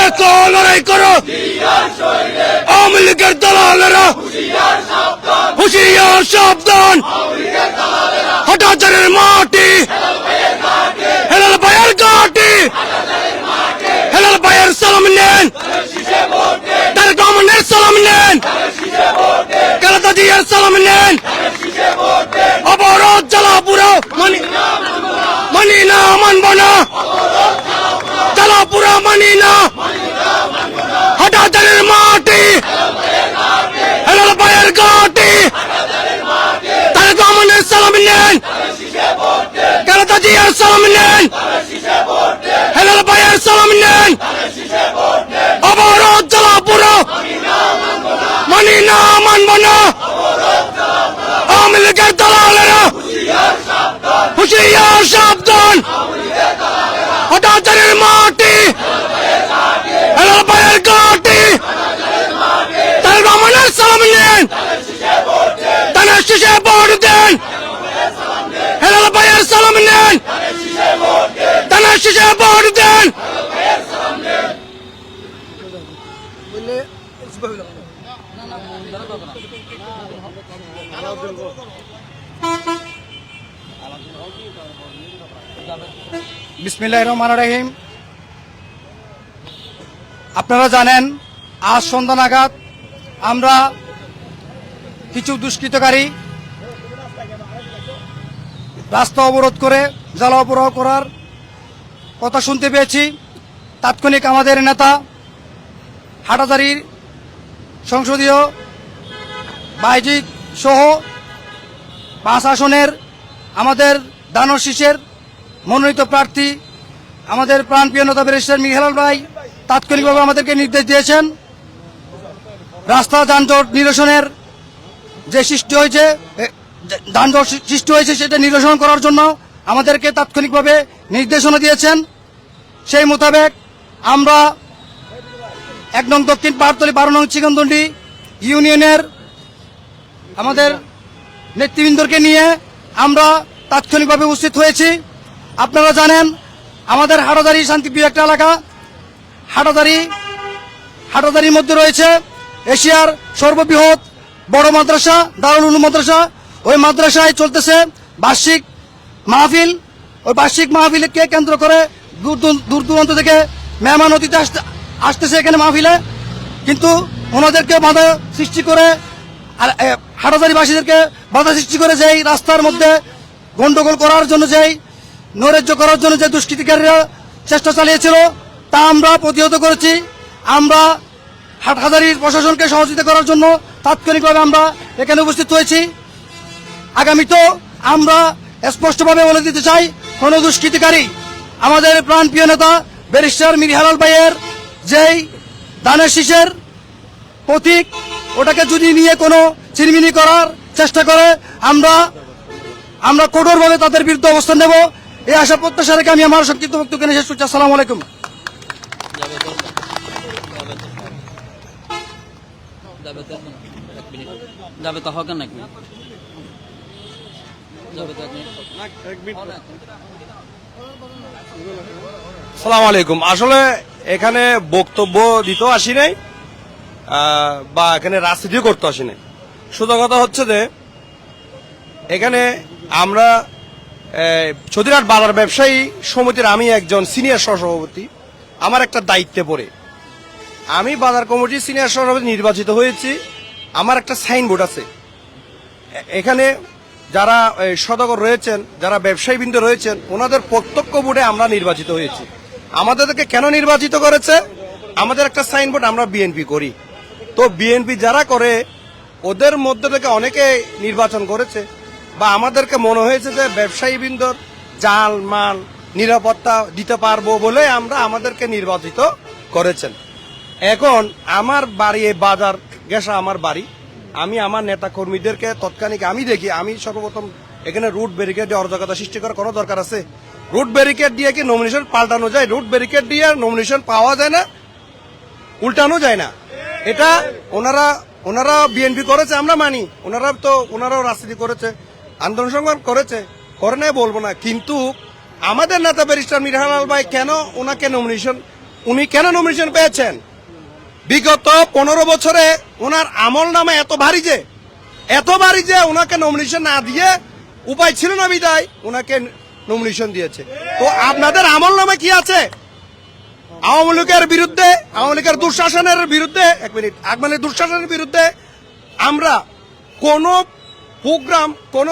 এত লড়াই করো! আওয়ামী লীগের দালালেরা! হুশিয়ার সাবধান! হঠাচারের মাটি! হেলাল ভাইয়ের ঘাটি! হেলাল ভাইয়ের সালাম নেন! তার গভর্নমেন্টের সালাম নেন! কালাতা জিয়ার সালাম নেন! অবরোধ জ্বালা পুরো। মানি না, মানব না। জ্বালা পুরো, মানি না। হঠাচারের মাটি। হেলাল ভাইয়ের ঘাটি সালাম নেন। কালাতা জিয়ার সালাম নেন। হেলাল ভাইয়ের সালাম নেন। অবরোধ জ্বালা পুরো। মানি না, মানব না। আওয়ামী লীগের দালালেরা হুশিয়ার সাবধান হঠাচারের মাটি। এলাপায়ের কাটি। তার রহমানের সালাম নেন তানের শেষে ভোট দেন। হেলাল ভাইয়ের সালাম নেন তানের শিশে ভোট দেন। বিসমিল্লাহ রহমান রহিম। আপনারা জানেন, আজ সন্ধ্যা নাগাদ আমরা কিছু দুষ্কৃতকারী রাস্তা অবরোধ করে জ্বালা অবরোধ করার কথা শুনতে পেয়েছি। তাৎক্ষণিক আমাদের নেতা হাটাদারির সংসদীয় বাইজিক সহ পাঁচ আসনের আমাদের দানর শীষের মনোনীত প্রার্থী আমাদের প্রাণপ্রিয় নেতা ব্যারিস্টার মিহেলাল ভাই তাৎক্ষণিকভাবে আমাদেরকে নির্দেশ দিয়েছেন। রাস্তা যানজট নিরসনের যে সৃষ্টি হয়েছে যানজট সৃষ্টি হয়েছে সেটা নিরসন করার জন্য আমাদেরকে তাৎক্ষণিকভাবে নির্দেশনা দিয়েছেন। সেই মোতাবেক আমরা এক নং দক্ষিণ পাহাড়তলি বারো নং চিকনদন্ডি ইউনিয়নের আমাদের নেতৃবৃন্দকে নিয়ে আমরা তাৎক্ষণিকভাবে উপস্থিত হয়েছি। আপনারা জানেন, আমাদের হাটাদারি শান্তিপ্রিয় একটা এলাকা। হাটাদারি, হাটাদারির মধ্যে রয়েছে এশিয়ার সর্ববৃহৎ বড় মাদ্রাসা দারুল উলুম মাদ্রাসা। ওই মাদ্রাসায় চলতেছে বার্ষিক মাহফিল। ওই বার্ষিক মাহফিলকে কেন্দ্র করে দূর দূর- দূর দূরান্ত থেকে মেহমান অতিথি আসতে, আসতেছে এখানে মাহফিলে। কিন্তু ওনাদেরকে বাধা সৃষ্টি করে হাটাদারিবাসীদেরকে বাধা সৃষ্টি করে যেই রাস্তার মধ্যে গন্ডগোল করার জন্য যেই নৈরাজ্য করার জন্য যে দুষ্কৃতিকারীরা চেষ্টা চালিয়েছিল, তা আমরা প্রতিহত করেছি। আমরা হাটহাজারির প্রশাসনকে সহযোগিতা করার জন্য তাৎক্ষণিকভাবে আমরা এখানে উপস্থিত হয়েছি। আগামীতেও আমরা স্পষ্টভাবে বলে দিতে চাই, কোনো দুষ্কৃতিকারী, আমাদের প্রাণপ্রিয় নেতা ব্যারিস্টার মির হেলাল ভাইয়ের যেই দানের শীষের প্রতীক, ওটাকে যদি নিয়ে কোনো চিরমিনি করার চেষ্টা করে, আমরা আমরা কঠোরভাবে তাদের বিরুদ্ধে অবস্থান নেব। এই আশা প্রত্যাশা রেখে আমি আমার সংক্ষিপ্ত বক্তব্য নিয়ে শেষ করছি। আসসালামু আলাইকুম। যাবে তো এক মিনিট যাবে তো হবে না এক মিনিট। যাবে তো এক মিনিট। সালাম আলাইকুম। আসলে এখানে বক্তব্য দিতেও আসি নাই বা এখানে রাজনীতিও করতে আসি নাই। শুধু কথা হচ্ছে যে এখানে আমরা ছদিরাট বাজার ব্যবসায়ী সমিতির আমি একজন সিনিয়র সহসভাপতি। আমার একটা দায়িত্বে পড়ে। আমি বাজার কমিটির সিনিয়র সহসভাপতি নির্বাচিত হয়েছি। আমার একটা সাইনবোর্ড আছে। এখানে যারা সদাগর রয়েছেন, যারা ব্যবসায়ীবৃন্দ রয়েছেন, ওনাদের প্রত্যক্ষ বোর্ডে আমরা নির্বাচিত হয়েছি। আমাদেরকে কেন নির্বাচিত করেছে? আমাদের একটা সাইনবোর্ড আমরা বিএনপি করি। তো বিএনপি যারা করে, ওদের মধ্যে থেকে অনেকে নির্বাচন করেছে। বা আমাদেরকে মনে হয়েছে যে ব্যবসায়ীবৃন্দর জাল, মাল নিরাপত্তা দিতে পারব বলে আমরা আমাদেরকে নির্বাচিত করেছেন। এখন আমার বাড়ি, এই বাজার গেসা আমার বাড়ি। আমি আমার নেতা কর্মীদেরকে তৎক্ষণিক আমি দেখি, আমি সর্বপ্রথম এখানে রুট ব্যারিকেড দিয়ে সৃষ্টি করার কোনো দরকার আছে? রুট ব্যারিকেড দিয়ে কি নমিনেশন পাল্টানো যায়? রুট ব্যারিকেড দিয়ে নমিনেশন পাওয়া যায় না? উল্টানো যায় না? এটা ওনারা ওনারা বিএনপি করেছে, আমরা মানি। ওনারা তো, ওনারাও রাজনীতি করেছে। আন্দোলন সংগ্রাম করেছে, করে নাই বলব না। কিন্তু আমাদের নেতা ব্যারিস্টার মিরহালাল ভাই কেন ওনাকে নমিনেশন উনি কেন নমিনেশন পেয়েছেন? বিগত পনেরো বছরে ওনার আমল নামে এত ভারী যে, এত ভারী যে ওনাকে নমিনেশন না দিয়ে উপায় ছিল না বিদায় ওনাকে নমিনেশন দিয়েছে। তো আপনাদের আমল নামে কি আছে? আওয়ামী লীগের বিরুদ্ধে, আওয়ামী লীগের দুঃশাসনের বিরুদ্ধে, এক মিনিট মানে দুঃশাসনের বিরুদ্ধে আমরা কোন প্রোগ্রাম কোন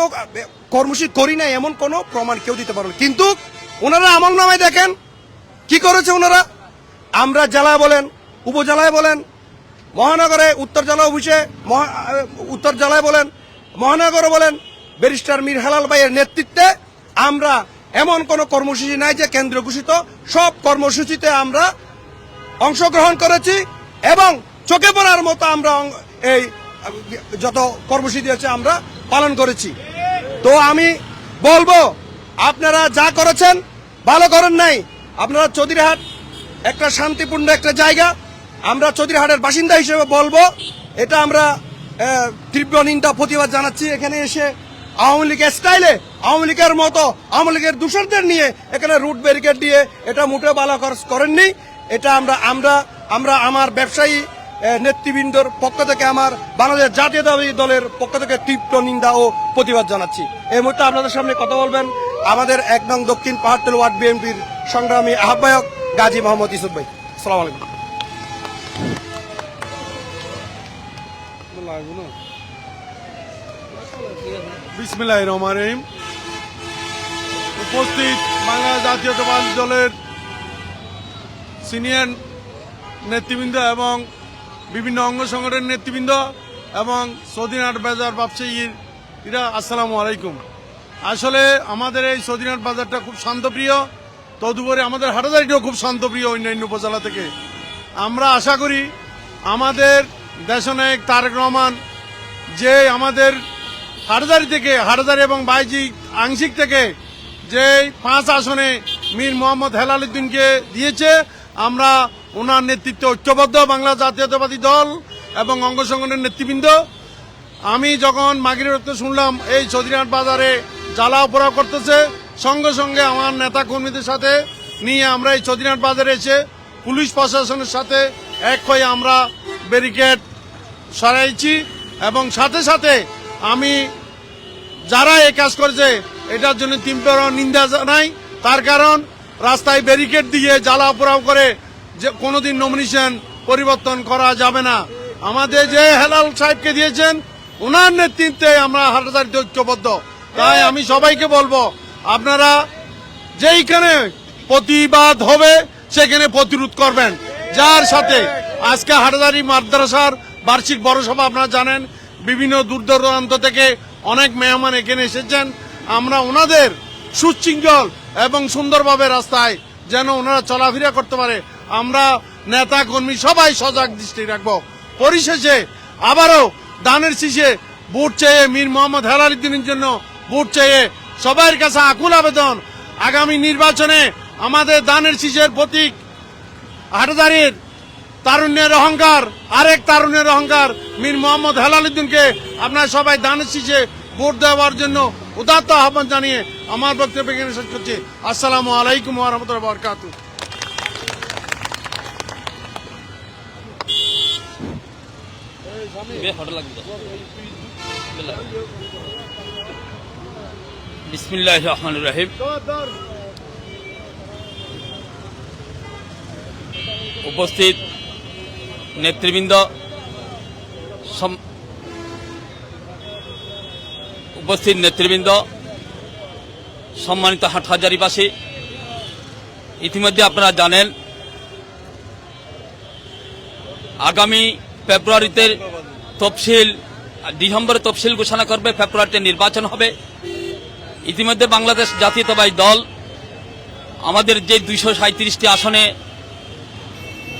কর্মসূচি করি না এমন কোন প্রমাণ কেউ দিতে পারবে। কিন্তু ওনারা আমল নামায় দেখেন, কি করেছে ওনারা আমরা জেলায় বলেন, উপজেলায় বলেন, মহানগরে উত্তর জেলা অফিসে উত্তর জেলায় বলেন, মহানগরে বলেন, ব্যারিস্টার মীর হালাল ভাইয়ের নেতৃত্বে আমরা এমন কোন কর্মসূচি নাই যে কেন্দ্র ঘোষিত, সব কর্মসূচিতে আমরা অংশগ্রহণ করেছি এবং চোখে পড়ার মতো আমরা এই যত কর্মসূচি আছে আমরা পালন করেছি। তো আমি বলব, আপনারা যা করেছেন, ভালো করেন নাই। আপনারা চৌধুরীহাট একটা শান্তিপূর্ণ একটা জায়গা। আমরা চৌধুরীহাটের বাসিন্দা হিসেবে বলব, এটা আমরা তীব্র নিন্দা, প্রতিবাদ জানাচ্ছি। এখানে এসে আওয়ামী লীগের স্টাইলে, আওয়ামী লীগের মতো, আওয়ামী লীগের দূষণদের নিয়ে এখানে রুট ব্যারিকেড দিয়ে এটা মোটে বালা খরচ করেননি। এটা আমরা আমরা আমরা আমার ব্যবসায়ী নেতৃবৃন্দর পক্ষ থেকে আমার বাংলাদেশ জাতীয়তাবাদী দলের পক্ষ থেকে তীব্র নিন্দা ও প্রতিবাদ জানাচ্ছি। এই মুহূর্তে আপনাদের সামনে কথা বলবেন আমাদের এক নং দক্ষিণ পাহাড়তল ওয়ার্ড বিএনপির সংগ্রামী আহ্বায়ক গাজী মোহাম্মদ ইসুফ ভাই। সালাম আলাইকুম। রহমান রহিম। উপস্থিত বাংলা জাতীয়তাবাদী দলের সিনিয়র নেতৃবৃন্দ এবং বিভিন্ন অঙ্গ সংগঠনের নেতৃবৃন্দ এবং সৌদিনাট বাজার ব্যবসায়ীর এরা, আসসালামু আলাইকুম। আসলে আমাদের এই সৌদিনাট বাজারটা খুব শান্তপ্রিয়। তদুপরি আমাদের হাটাদারিটাও খুব শান্তপ্রিয় অন্যান্য উপজেলা থেকে। আমরা আশা করি আমাদের দেশনায়ক তারেক রহমান যে আমাদের হাটদারি থেকে, হাটদারি এবং বাইজি আংশিক থেকে যে পাঁচ আসনে মীর মোহাম্মদ হেলাল উদ্দিনকে দিয়েছে, আমরা ওনার নেতৃত্বে ঐক্যবদ্ধ বাংলা জাতীয়তাবাদী দল এবং অঙ্গ সংগঠনের নেতৃবৃন্দ। আমি যখন মাগির শুনলাম, এই চৌধুরীহাট বাজারে জ্বালা পোড়া করতেছে, সঙ্গে সঙ্গে আমার নেতা কর্মীদের সাথে নিয়ে আমরা এই চৌধুরীহাট বাজারে এসে পুলিশ প্রশাসনের সাথে এক হয়ে আমরা ব্যারিকেড সরাইছি এবং সাথে সাথে আমি যারা এই কাজ করেছে, এটার জন্য তীব্র নিন্দা জানাই। তার কারণ, রাস্তায় ব্যারিকেড দিয়ে জ্বালা পোড়াও করে যে কোনোদিন নমিনেশন পরিবর্তন করা যাবে না। আমাদের যে হেলাল সাহেবকে দিয়েছেন ওনার নেতৃত্বে আমরা হাটাদারিতে ঐক্যবদ্ধ। তাই আমি সবাইকে বলব, আপনারা যেইখানে প্রতিবাদ হবে, সেখানে প্রতিরোধ করবেন। যার সাথে আজকে হাটাদারি মাদ্রাসার বার্ষিক বড় সভা আপনারা জানেন, বিভিন্ন দূর দূরান্ত থেকে অনেক মেহমান এখানে এসেছেন। আমরা ওনাদের সুশৃঙ্খল এবং সুন্দরভাবে রাস্তায় যেন ওনারা চলাফেরা করতে পারে আমরা নেতা, কর্মী সবাই সজাগ দৃষ্টি রাখব। পরিশেষে আবারও দানের শীষে ভোট চেয়ে মীর মোহাম্মদ হেলাল উদ্দিনের জন্য ভোট চেয়ে সবার কাছে আকুল আবেদন। আগামী নির্বাচনে আমাদের দানের শীষের প্রতীক হাটাদারির তারুণ্যের অহংকার, আরেক তারুণ্যের অহংকার মীর মোহাম্মদ হেলাল উদ্দিনকে আপনারা সবাই দানের শীষে ভোট দেওয়ার জন্য উদাত্ত আহ্বান জানিয়ে আমার বক্তব্য এখানে শেষ করছি। আসসালামু আলাইকুম রহমতুল্লাহ বরকাত বে ফটো লাগবে তো উপস্থিত নেতৃবৃন্দ উপস্থিত নেতৃবৃন্দ সম্মানিত হাটহাজারিবাসী ইতিমধ্যে আপনারা জানেন আগামী ফেব্রুয়ারিতে তফসিল, ডিসেম্বরে তফসিল ঘোষণা করবে, ফেব্রুয়ারিতে নির্বাচন হবে। ইতিমধ্যে বাংলাদেশ জাতীয়তাবাদী দল আমাদের যে দুইশো সাঁত্রিশটি আসনে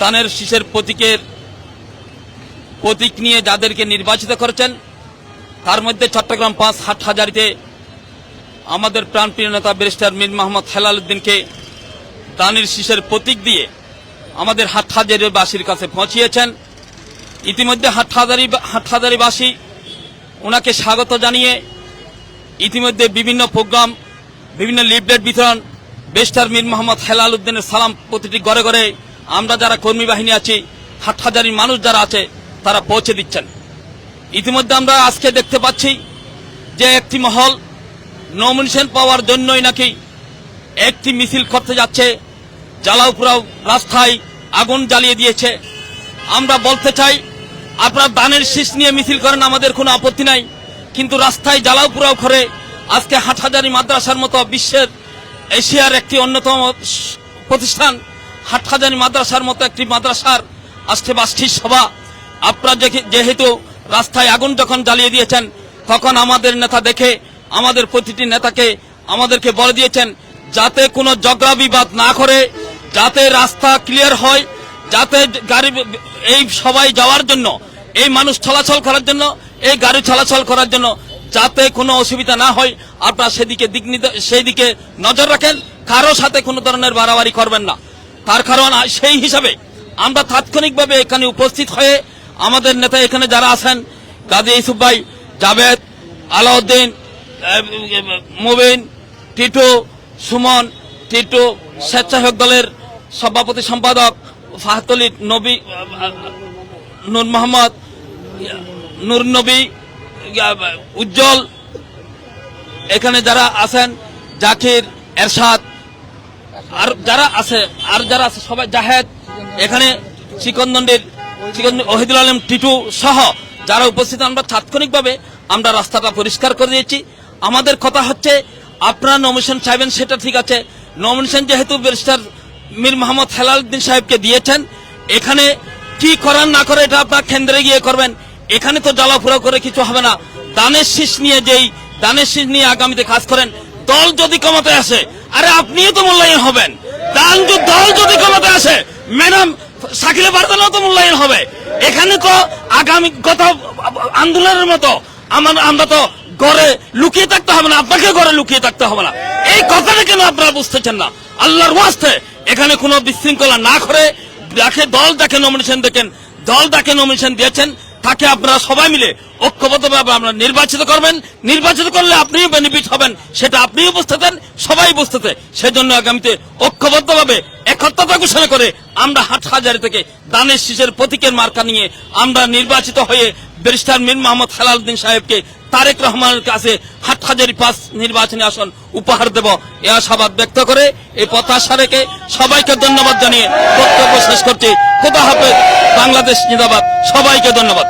দানের শীষের প্রতীকের প্রতীক নিয়ে যাদেরকে নির্বাচিত করেছেন, তার মধ্যে চট্টগ্রাম পাঁচ হাট হাজারিতে আমাদের প্রাণপ্রিয় নেতা ব্যারিস্টার মীর মোহাম্মদ হেলাল উদ্দিনকে দানের শীষের প্রতীক দিয়ে আমাদের হাটহাজারিবাসীর কাছে পৌঁছিয়েছেন। ইতিমধ্যে হাটহাজারি হাটহাজারিবাসী ওনাকে স্বাগত জানিয়ে ইতিমধ্যে বিভিন্ন প্রোগ্রাম, বিভিন্ন লিফলেট বিতরণ, বেস্টার মীর মোহাম্মদ হেলাল উদ্দিনের সালাম প্রতিটি ঘরে ঘরে আমরা যারা কর্মী বাহিনী আছি হাটহাজারি মানুষ যারা আছে, তারা পৌঁছে দিচ্ছেন। ইতিমধ্যে আমরা আজকে দেখতে পাচ্ছি যে একটি মহল নমিনেশন পাওয়ার জন্যই নাকি একটি মিছিল করতে যাচ্ছে। জ্বালাও পুরাও রাস্তায় আগুন জ্বালিয়ে দিয়েছে। আমরা বলতে চাই আপনারা দানের শীষ নিয়ে মিছিল করেন, আমাদের কোনো আপত্তি নাই। কিন্তু রাস্তায় জ্বালাও পুরাও করে, আজকে হাটহাজারি মাদ্রাসার মতো বিশ্বের এশিয়ার একটি অন্যতম প্রতিষ্ঠান, হাটহাজারি মাদ্রাসার মতো একটি মাদ্রাসার আজকে বাষ্ঠীর সভা। আপনারা যেহেতু রাস্তায় আগুন যখন জ্বালিয়ে দিয়েছেন, তখন আমাদের নেতা দেখে, আমাদের প্রতিটি নেতাকে আমাদেরকে বলে দিয়েছেন, যাতে কোনো জগড়া বিবাদ না করে, যাতে রাস্তা ক্লিয়ার হয়, যাতে গাড়ি এই সবাই যাওয়ার জন্য এই মানুষ চলাচল করার জন্য, এই গাড়ি চলাচল করার জন্য যাতে কোনো অসুবিধা না হয়, আপনারা সেদিকে দিক নির্দে- সেই দিকে নজর রাখেন, কারও সাথে কোনো ধরনের বাড়াবাড়ি করবেন না। তার কারণ সেই হিসাবে আমরা তাৎক্ষণিকভাবে এখানে উপস্থিত হয়ে আমাদের নেতা এখানে যারা আছেন, গাজী ইসুফ ভাই, জাভেদ, আলাউদ্দিন মুবিন, টিটু, সুমন, টিটু, স্বেচ্ছাসেবক দলের সভাপতি সম্পাদক ফাহাতলি নবী নূর মোহাম্মদ, নূর নবী উজ্জ্বল, এখানে যারা আছেন, জাকির, এরশাদ, আর যারা আছে, আর যারা আছে, সবাই জাহেদ, এখানে চিকনদণ্ডের, চিকন, ওহিদুল আলম, টিটু সহ যারা উপস্থিত, আমরা তাৎক্ষণিকভাবে আমরা রাস্তাটা পরিষ্কার করে দিয়েছি। আমাদের কথা হচ্ছে, আপনারা নমিনেশন চাইবেন, সেটা ঠিক আছে। নমিনেশন যেহেতু ব্যারিস্টার মীর মোহাম্মদ হেলালুদ্দিন সাহেবকে দিয়েছেন, এখানে কি করার না করে এটা আপনার কেন্দ্রে গিয়ে করবেন? এখানে তো জ্বালাফুরা করে কিছু হবে না। দানের শীষ নিয়ে যেই, দানের শীষ নিয়ে আগামীতে কাজ করেন। দল যদি ক্ষমতায় আসে, আরে আপনিও তো মূল্যায়ন হবেন। দান দল যদি ক্ষমতায় আসে, ম্যাডাম শাকিলে বার্তানো তো মূল্যায়ন হবে। এখানে তো আগামী গত আন্দোলনের মতো আমার, আমরা তো ঘরে লুকিয়ে থাকতে হবে না, আপনাকে ঘরে লুকিয়ে থাকতে হবে না। এই কথাটা কেন আপনারা বুঝতেছেন না? আল্লাহর ওয়াস্তে এখানে কোনো বিশৃঙ্খলা না করে যাকে দল যাকে নমিনেশন দেখেন, দল যাকে নমিনেশন দিয়েছেন, তাকে আপনারা সবাই মিলে ঐক্যবদ্ধভাবে আমরা নির্বাচিত করবেন। নির্বাচিত করলে আপনিও বেনিফিট হবেন, সেটা আপনিও বুঝতেছেন সবাই বুঝতেছে সেজন্য আগামীতে ঐক্যবদ্ধভাবে একত্রতা ঘোষণা করে আমরা হাট হাজারি থেকে দানের শীষের প্রতীকের মার্কা নিয়ে আমরা নির্বাচিত হয়ে ব্যারিস্টার মীর মোহাম্মদ হেলালুদ্দিন সাহেবকে তারেক রহমানের কাছে হাট হাজারি পাঁচ নির্বাচনী আসন উপহার দেব। এ আশাবাদ ব্যক্ত করে এই প্রত্যাশা রেখে সবাইকে ধন্যবাদ জানিয়ে বক্তব্য শেষ করছি। কোথা হাফেজ, বাংলাদেশ জিন্দাবাদ। সবাইকে ধন্যবাদ।